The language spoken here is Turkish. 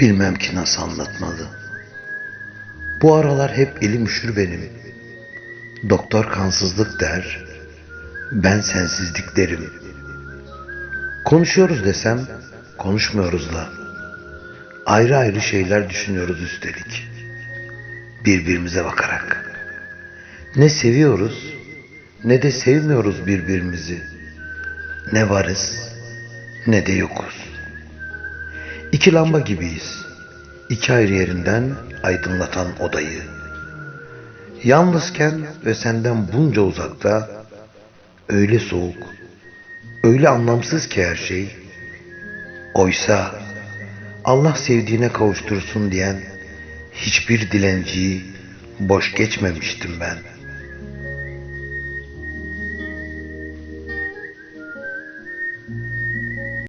Bilmem ki nasıl anlatmalı. Bu aralar hep elim üşür benim. Doktor kansızlık der, ben sensizlik derim. Konuşuyoruz desem, konuşmuyoruz da. Ayrı ayrı şeyler düşünüyoruz üstelik. Birbirimize bakarak. Ne seviyoruz, ne de sevmiyoruz birbirimizi. Ne varız, ne de yokuz. İki lamba gibiyiz. İki ayrı yerinden aydınlatan odayı. Yalnızken ve senden bunca uzakta öyle soğuk, öyle anlamsız ki her şey. Oysa Allah sevdiğine kavuştursun diyen hiçbir dilenciyi boş geçmemiştim ben.''